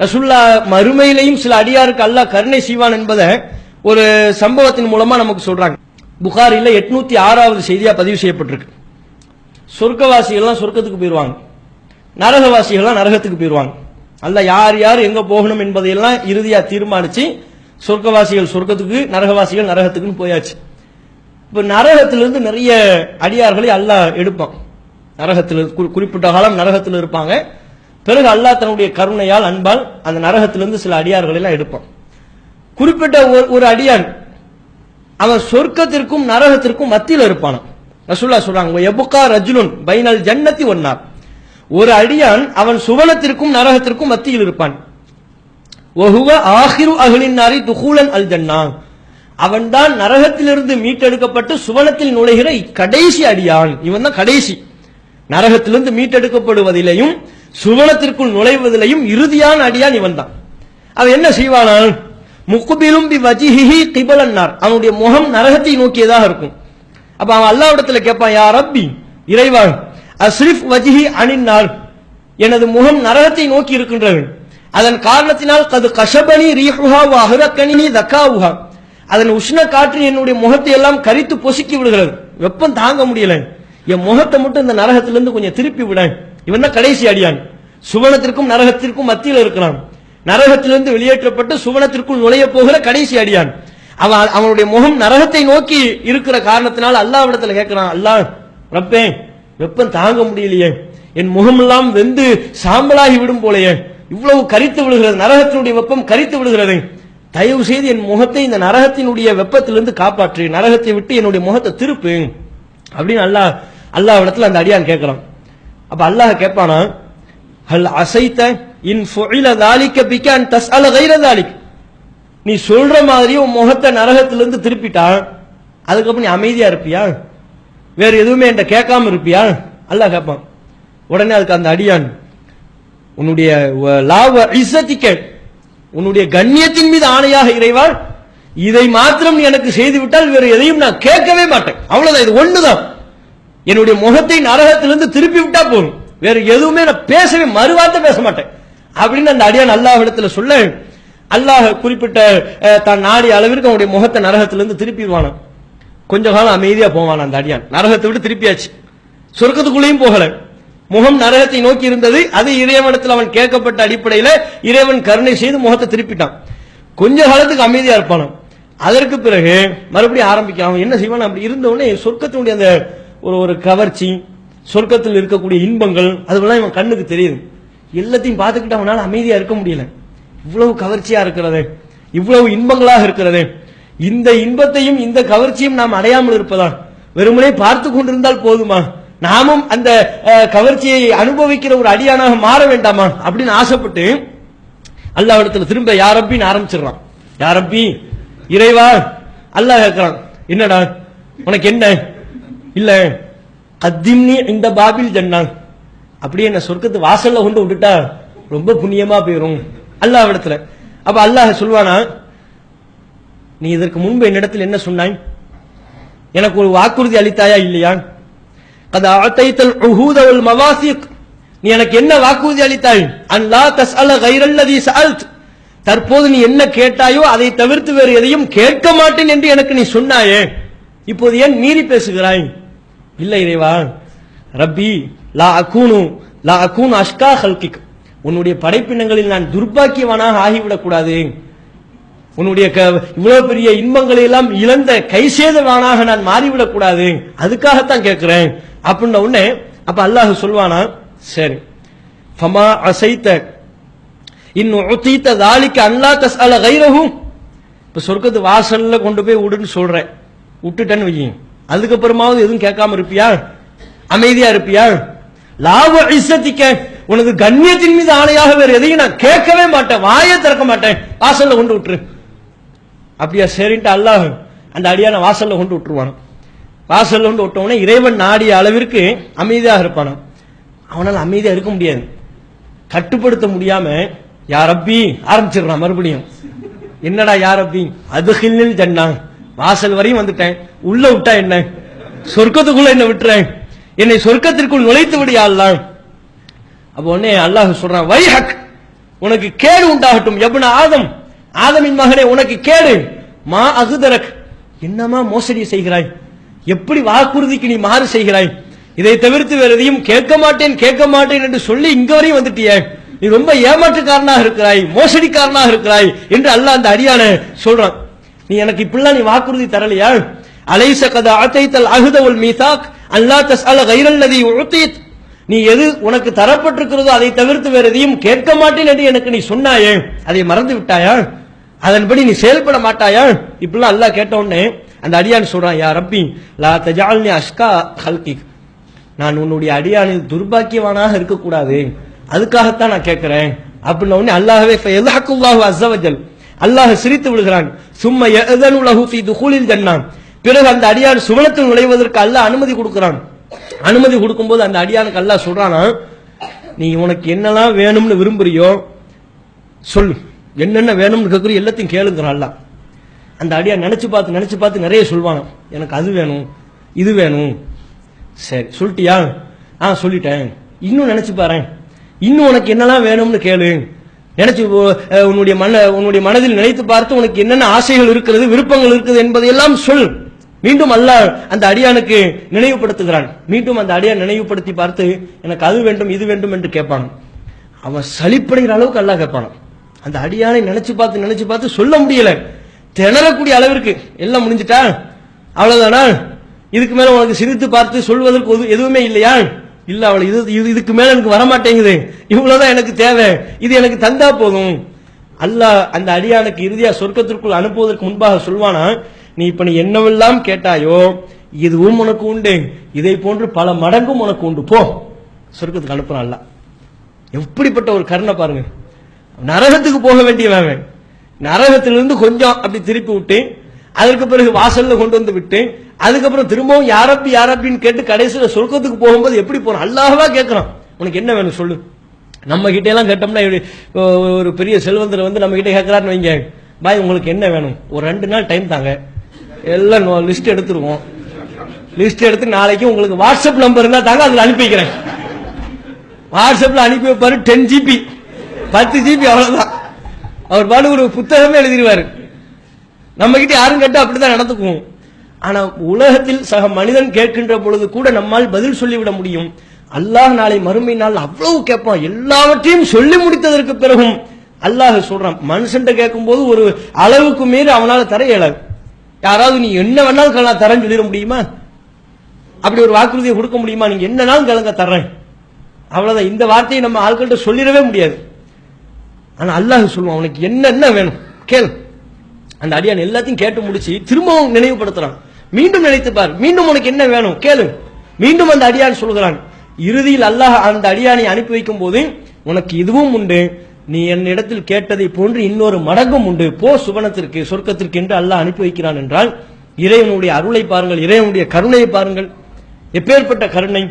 ரசுல்லா மறுமையிலையும் சில அடியாருக்கு அல்லாஹ் கருணை செய்வான் என்பதை ஒரு சம்பவத்தின் மூலமா நமக்கு சொல்றாங்க. புகாரில எட்நூத்தி ஆறாவது செய்தியா பதிவு செய்யப்பட்டிருக்கு. சொர்க்கவாசிகள்லாம் சொர்க்கத்துக்கு போயிருவாங்க. நரகவாசிகள்லாம் நரகத்துக்கு போயிருவாங்க. அல்ல யார் யார் எங்க போகணும் என்பதையெல்லாம் இறுதியா தீர்மானிச்சு சொர்க்கவாசிகள் சொர்க்கத்துக்கு நரகவாசிகள் நரகத்துக்குன்னு போயாச்சு. இப்ப நரகத்திலிருந்து நிறைய அடியார்களை அல்லாஹ் எடுப்பான். நரகத்தில் குறிப்பிட்ட காலம் நரகத்தில் இருப்பாங்க. பிறகு அல்லாஹ் தன்னுடைய கருணையால் அன்பால் அந்த நரகத்திலிருந்து சில அடியார்களை எல்லாம் எடுப்பான். குறிப்பிட்ட ஒரு- ஒரு அடியான் அவன் சொர்க்கத்திற்கும் நரகத்திற்கும் மத்தியில் இருப்பான்? ரசுல்லா சொல்றாங்க எபுக்கா ரஜுலுன் பைனல் ஜன்னத்தி ஒன்னார் ஒரு அடியான் அவன் சுவனத்திற்கும் நரகத்திற்கும் மத்தியில் இருப்பான். ஒஹுவ ஆஹிரு அகலின் நாரி துகூலன் அல் ஜன்னா. அவன்தான் நரகத்திலிருந்து மீட்டெடுக்கப்பட்டு சுவனத்தில் நுழைகிற கடைசி அடியான். இவன் தான் கடைசி. நரகத்திலிருந்து மீட்டெடுக்கப்படுவதிலையும் சுவனத்திற்குள் நுழைவதிலையும் இறுதியான அடியான் இவன் தான் அவன் என்ன செய்வானான்? முக்குபிலும் பி வஜிஹிஹி கிபலன்னார். அவனுடைய முகம் நரகத்தை நோக்கியதாக இருக்கும். அப்ப அவன் அல்லாஹ்விடத்துல கேட்பான் யார் ரப்பி இறைவா அஸ்ரிஃப் வஜிஹி அணின்னார். எனது முகம் நரகத்தை நோக்கி இருக்கின்றது. அதன் காரணத்தினால் கது கஷபனி ரீஹுஹா வ தக்காவுஹா. அதன் உஷ்ண காற்று என்னுடைய முகத்தை எல்லாம் கரித்து பொசுக்கி விடுகிறது. வெப்பம் தாங்க முடியல. என் முகத்தை மட்டும் இந்த நரகத்திலிருந்து கொஞ்சம் திருப்பி விட. இவன் தான் கடைசி அடியான். சுவனத்திற்கும் நரகத்திற்கும் மத்தியில் இருக்கிறான். நரகத்திலிருந்து வெளியேற்றப்பட்டு சுவனத்திற்குள் நுழைய போகிற கடைசி அடியான். அவன் அவனுடைய முகம் நரகத்தை நோக்கி இருக்கிற காரணத்தினால் அல்லாவிடத்துல கேட்கிறான் அல்லாஹ் ரப்பே வெப்பம் தாங்க முடியலையே. என் முகமெல்லாம் வெந்து சாம்பலாகி விடும் போலையே. இவ்வளவு கரித்து விடுகிறது நரகத்தினுடைய வெப்பம் கரித்து விடுகிறது தயவு செய்து என் முகத்தை இந்த நரகத்தினுடைய வெப்பத்திலிருந்து காப்பாற்று. நரகத்தை விட்டு என்னுடைய முகத்தை திருப்பு. அப்படின்னு அல்லாஹ் அல்லாஹ் இடத்துல அந்த அடியான் கேட்கிறான். அப்ப அல்லாஹ் கேட்பானா ஹல் அசைத்த இன் ஃபுஇல தாலிக்க பிக்க அன் தஸ்அல கைர தாலிக் நீ சொல்ற மாதிரி உன் முகத்தை நரகத்திலிருந்து திருப்பிட்டா? அதுக்கப்புறம் நீ அமைதியா இருப்பியா? வேற எதுவுமே என்கிட்ட கேட்காம இருப்பியா? அல்ல கேட்பான். உடனே அதுக்கு அந்த அடியான் உன்னுடைய லாவ இசத்திக்க உன்னுடைய கண்ணியத்தின் மீது ஆணையாக இறைவாள். இதை மாத்திரம் நீ எனக்கு செய்து விட்டால் வேற எதையும் நான் கேட்கவே மாட்டேன். அவ்வளவுதான். இது ஒண்ணுதான். என்னுடைய முகத்தை நரகத்திலிருந்து திருப்பி விட்டா போதும். வேற எதுவுமே நான் பேசவே மறுவார்த்தை பேச மாட்டேன். அப்படின்னு அந்த அடியான் அல்லாஹ் இடத்துல சொல்ல அல்லாஹ் குறிப்பிட்ட தன் தான் நாடிய அளவிற்கு அவனுடைய முகத்தை நரகத்திலிருந்து திருப்பிடுவானாம் கொஞ்ச காலம் அமைதியா போவான் அந்த அடியான். நரகத்தை விட்டு திருப்பியாச்சு. சொர்க்கத்துக்குள்ளேயும் போகல. முகம் நரகத்தை நோக்கி இருந்தது. அது இறைவனத்தில் அவன் கேட்கப்பட்ட அடிப்படையில இறைவன் கருணை செய்து முகத்தை திருப்பிட்டான். கொஞ்ச காலத்துக்கு அமைதியா இருப்பானாம். அதற்கு பிறகு மறுபடியும் ஆரம்பிக்க அவன் என்ன செய்வான்? அப்படி இருந்தவனே சொர்க்கத்தினுடைய அந்த ஒரு ஒரு கவர்ச்சி சொர்க்கத்தில் இருக்கக்கூடிய இன்பங்கள் அதுவெல்லாம் இவன் கண்ணுக்கு தெரியுது எல்லாத்தையும் பார்த்துக்கிட்டு அவனால் அமைதியா இருக்க முடியல. இவ்வளவு கவர்ச்சியா இருக்கிறது. இவ்வளவு இன்பங்களாக இருக்கிறது. இந்த இன்பத்தையும் இந்த கவர்ச்சியும் நாம் அடையாமல் இருப்பதா வெறுமனே பார்த்து கொண்டிருந்தால் போதுமா? நாமும் அந்த கவர்ச்சியை அனுபவிக்கிற ஒரு அடியானாக மாற வேண்டாமா? அப்படின்னு ஆசைப்பட்டு அல்லாவிடத்துல திரும்ப யாரப்பின்னு ஆரம்பிச்சிடுறான். யாரப்பி இறைவா அல்லாஹ் கேட்கிறான் என்னடா? உனக்கு என்ன? இல்ல. கத்திம்னி இந்த பாபில் ஜன்னான். அப்படியே என்ன சொர்க்கத்து வாசல்ல கொண்டு விட்டுட்டா ரொம்ப புண்ணியமா போயிரும். அல்லாஹ் இடத்துல. அப்ப அல்லாஹ் சொல்வானா நீ இதற்கு முன்பு என்னிடத்தில் என்ன சொன்னாய்? எனக்கு ஒரு வாக்குறுதி அளித்தாயா இல்லையா? அது அத்தைத்தல் உஹூதவல் மவாசிக். நீ எனக்கு என்ன வாக்குறுதி அளித்தாய்? அல்லா தஸ் அல கைரல்லதி சால்த் தற்போது நீ என்ன கேட்டாயோ அதை தவிர்த்து வேறு எதையும் கேட்க மாட்டேன் என்று எனக்கு நீ சொன்னாயே. இப்போது ஏன் மீறி பேசுகிறாய்? இல்லை இறைவா ரப்பி லா அகூனு லா அகூன் அஷ்கா ஹல்கிக். உன்னுடைய படைப்பினங்களில் நான் துர்பாக்கியவனாக ஆகிவிடக் கூடாது உன்னுடைய இவ்வளவு பெரிய இன்பங்களை எல்லாம் இழந்த கைசேதவானாக நான் மாறிவிடக் கூடாது அதுக்காகத்தான் கேட்கிறேன். அப்படின்ன உடனே அப்ப அல்லாஹ் சொல்வானா? சரி. ஃபமா அசைத்த இன்னும் உத்தீத்த தாலிக்கு அல்லா தஸ்அல கைரகும் இப்ப சொர்க்கத்து வாசல்ல கொண்டு போய் விடுன்னு சொல்றேன். விட்டுட்டேன்னு வையும் அதுக்கப்புறமாவது எதுவும் கேட்காம இருப்பியா? அமைதியா இருப்பியா? லாப இசத்திக்க உனது கண்ணியத்தின் மீது ஆணையாக வேற எதையும் நான் கேட்கவே மாட்டேன். வாயை திறக்க மாட்டேன். வாசல்ல கொண்டு விட்டுரு. அப்படியா? சரின்ட்டு அல்லாஹ் அந்த அடியான வாசல்ல கொண்டு விட்டுருவான் வாசல்ல கொண்டு விட்ட இறைவன் நாடிய அளவிற்கு அமைதியாக இருப்பானான் அவனால் அமைதியா இருக்க முடியாது. கட்டுப்படுத்த முடியாம யாரப்பி? ஆரம்பிச்சிடுறான் மறுபடியும். என்னடா யாரப்பி? அது ஹில்லில் ஜன்னா. வாசல் வரையும் வந்துட்டேன். உள்ள விட்டா என்ன? சொர்க்கத்துக்குள்ள என்ன விட்டுறேன். என்னை சொர்க்கத்திற்குள் நுழைத்து விடியா அப்ப அப்போ உடனே அல்லாஹ் சொல்றான் வை ஹக் உனக்கு கேடு உண்டாகட்டும் எவ்வளவு ஆதம்? ஆதமின் மகனே உனக்கு கேடு. மா அகுதரக் என்னமா மோசடி செய்கிறாய்? எப்படி வாக்குறுதிக்கு நீ மாறு செய்கிறாய்? இதை தவிர்த்து வேற எதையும் கேட்க மாட்டேன் கேட்க மாட்டேன் என்று சொல்லி இங்க வரையும் வந்துட்டியே. நீ ரொம்ப ஏமாற்றுக்காரனாக இருக்கிறாய் மோசடிக்காரனாக இருக்கிறாய் என்று அல்லாஹ் அந்த அடியான சொல்றான். நீ எனக்கு இப்படிலாம் நீ வாக்குறுதி தரலையா? அலைச கத அத்தைத்தல் அகுதவுல் மீசாக் அல்லா தஸ் அல கைரல்லதி உழுத்தீத் நீ எது உனக்கு தரப்பட்டிருக்கிறதோ அதை தவிர்த்து வேற எதையும் கேட்க மாட்டேன் என்று எனக்கு நீ சொன்னாயே? அதை மறந்து விட்டாயா? அதன்படி நீ செயல்பட மாட்டாயா? இப்படிலாம் அல்லாஹ் கேட்ட உடனே அந்த அடியான் சொல்றான் யா ரப்பி லா தஜால்னி அஷ்கா ஹல்கிக் நான் உன்னுடைய அடியானின் துர்பாக்கியவானாக இருக்கக்கூடாது. அதுக்காகத்தான் நான் கேட்கிறேன். அப்படின்ன உடனே அல்லாஹ்வே அசவஜல் அல்லாஹ் சிரித்து விடுகிறான். சும்மா யஅதனு லஹு ஃபீ துஹூலில் பிறகு அந்த அடியான் சுவனத்தில் நுழைவதற்கு அல்லாஹ் அனுமதி கொடுக்கிறான். அனுமதி கொடுக்கும்போது அந்த அடியானுக்கு அல்லாஹ் சொல்றானா நீ உனக்கு என்னெல்லாம் வேணும்னு விரும்புறியோ சொல் என்னென்ன வேணும்னு கேட்குறியோ எல்லாத்தையும் கேளுங்கிறான் அல்லாஹ். அந்த அடியா நினைச்சு பார்த்து நினைச்சு பார்த்து நிறைய சொல்வாங்க எனக்கு அது வேணும் இது வேணும். சரி சொல்லிட்டியா? ஆ சொல்லிட்டேன். இன்னும் நினைச்சு பாரு இன்னும் உனக்கு என்னெல்லாம் வேணும்னு கேளு. நினைச்சு உன்னுடைய மன உன்னுடைய மனதில் நினைத்து பார்த்து உனக்கு என்னென்ன ஆசைகள் இருக்கிறது விருப்பங்கள் இருக்குது என்பதையெல்லாம் சொல். மீண்டும் அல்லாஹ் அந்த அடியானுக்கு நினைவுபடுத்துகிறான். மீண்டும் அந்த அடியான் நினைவுபடுத்தி பார்த்து எனக்கு அது வேண்டும் இது வேண்டும் என்று கேட்பான். அவன் சலிப்படைகிற அளவுக்கு அல்லாஹ் கேட்பான். அந்த அடியானை நினைச்சு பார்த்து நினைச்சு பார்த்து சொல்ல முடியல. திணறக்கூடிய அளவிற்கு எல்லாம் முடிஞ்சிட்டா? அவ்வளவுதானா? இதுக்கு மேல உனக்கு சிரித்து பார்த்து சொல்வதற்கு எதுவுமே இல்லையா? இல்ல அவள் இது இது- இதுக்கு மேல எனக்கு வரமாட்டேங்குது. இவ்வளவுதான் எனக்கு தேவை. இது எனக்கு தந்தா போதும். அல்லாஹ் அந்த அடியானுக்கு இறுதியா சொர்க்கத்திற்குள் அனுப்புவதற்கு முன்பாக சொல்வானா நீ இப்ப நீ என்னவெல்லாம் கேட்டாயோ இதுவும் உனக்கு உண்டு. இதை போன்று பல மடங்கும் உனக்கு உண்டு. போ. சொர்க்கத்துக்கு அனுப்புறான் அல்ல எப்படிப்பட்ட ஒரு கருணை பாருங்க. நரகத்துக்கு போக வேண்டியவன் நரகத்திலிருந்து கொஞ்சம் அப்படி திருப்பி விட்டு அதற்கு பிறகு வாசல்ல கொண்டு வந்து விட்டு அதுக்கப்புறம் திரும்பவும் யாரப்பி யாரப்பின்னு கேட்டு கடைசியில் சொர்க்கத்துக்கு போகும்போது எப்படி போறோம் அல்லாஹவா கேட்கறான் உனக்கு என்ன வேணும் சொல்லு. நம்ம கிட்ட எல்லாம் கேட்டோம்னா ஒரு பெரிய செல்வந்தர் வந்து நம்ம கிட்ட கேட்கிறாருன்னு வைங்க. பாய் உங்களுக்கு என்ன வேணும்? ஒரு ரெண்டு நாள் டைம் தாங்க. எல்லாம் லிஸ்ட் எடுத்துருவோம். லிஸ்ட் எடுத்து நாளைக்கு உங்களுக்கு வாட்ஸ்அப் நம்பர் இருந்தா தாங்க அதுல அனுப்பி வைக்கிறேன் வாட்ஸ்அப்ல அனுப்பி வைப்பாரு டென் ஜிபி பத்து ஜிபி அவ்வளவுதான். அவர் பாடு ஒரு புத்தகமே எழுதிடுவாரு நம்ம கிட்ட யாரும் கேட்டா அப்படிதான் நடந்துக்குவோம். ஆனா உலகத்தில் சக மனிதன் கேட்கின்ற பொழுது கூட நம்மால் பதில் சொல்லிவிட முடியும். அல்லாஹ் நாளை மறுமை நாள் அவ்வளவு கேட்பான். எல்லாவற்றையும் சொல்லி முடித்ததற்கு பிறகும் அல்லாஹ் சொல்றான். மனுஷன் கேட்கும் போது ஒரு அளவுக்கு மீறி அவனால தர இயலாது. யாராவது நீ என்ன வேணாலும் கேளு, நான் தரேன்னு சொல்லிட முடியுமா? அப்படி ஒரு வாக்குறுதியை கொடுக்க முடியுமா? நீங்க என்னனாலும் கலங்க தர்றேன். அவ்வளவுதான். இந்த வார்த்தையை நம்ம ஆட்கள்கிட்ட சொல்லிடவே முடியாது. ஆனா அல்லாஹ் சொல்லுவான் அவனுக்கு என்னென்ன வேணும்? கேள். அந்த அடியான் எல்லாத்தையும் கேட்டு முடிச்சு திரும்பவும் நினைவுபடுத்துறான். மீண்டும் நினைத்து பார். மீண்டும் உனக்கு என்ன வேணும்? கேளு. மீண்டும் அந்த அடியான் சொல்கிறான். இறுதியில் அல்லாஹ் அந்த அடியானை அனுப்பி வைக்கும் போது உனக்கு இதுவும் உண்டு. நீ என்னிடத்தில் கேட்டதை போன்று இன்னொரு மடங்கும் உண்டு. போ சுவனத்திற்கு சொர்க்கத்திற்கு என்று அல்லாஹ் அனுப்பி வைக்கிறான் என்றால் இறைவனுடைய அருளை பாருங்கள் இறைவனுடைய கருணையை பாருங்கள். எப்பேற்பட்ட கருணை?